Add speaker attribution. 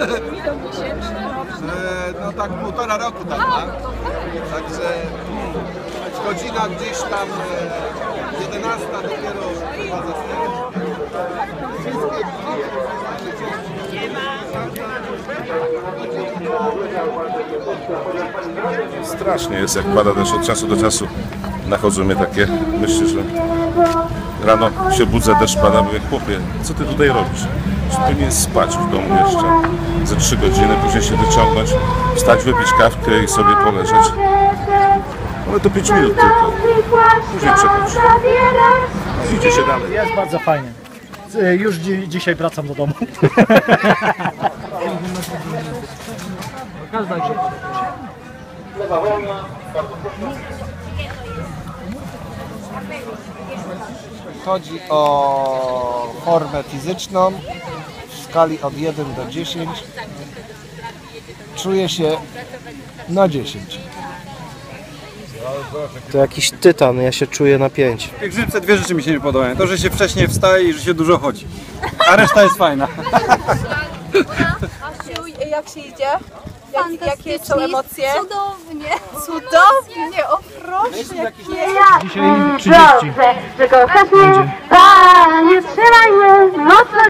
Speaker 1: E, no tak półtora roku tak, tak? Także hmm, godzina gdzieś tam e, 11 dopiero chyba zasnęło.
Speaker 2: Strasznie jest, jak pada też od czasu do czasu. Nachodzą mnie takie myśli, że rano się budzę, deszcz pada, mówię, chłopie, co ty tutaj robisz? Czy powinien spać w domu jeszcze ze trzy godziny, później się wyciągnąć, wstać, wypić kawkę i sobie poleżeć. Ale to 5 minut tylko. Później przechodzi. No, idzie się dalej.
Speaker 3: Jest bardzo fajnie. Y, Już dzi dzisiaj wracam do domu. Każda grze.
Speaker 1: Chodzi o formę fizyczną skali od 1 do 10. Czuję się na 10.
Speaker 4: To jakiś tytan, ja się czuję na 5.
Speaker 5: W pielgrzymce dwie rzeczy mi się nie podobają. To, że się wcześniej wstaje i że się dużo chodzi. A reszta jest fajna.
Speaker 6: Asiu, jak się idzie? Jak, jakie są emocje?
Speaker 7: Cudownie.
Speaker 6: Cudownie, o proszę, jakie
Speaker 3: Dzisiaj 30.
Speaker 7: że kochasz mnie, Panie, trzymaj mnie mocno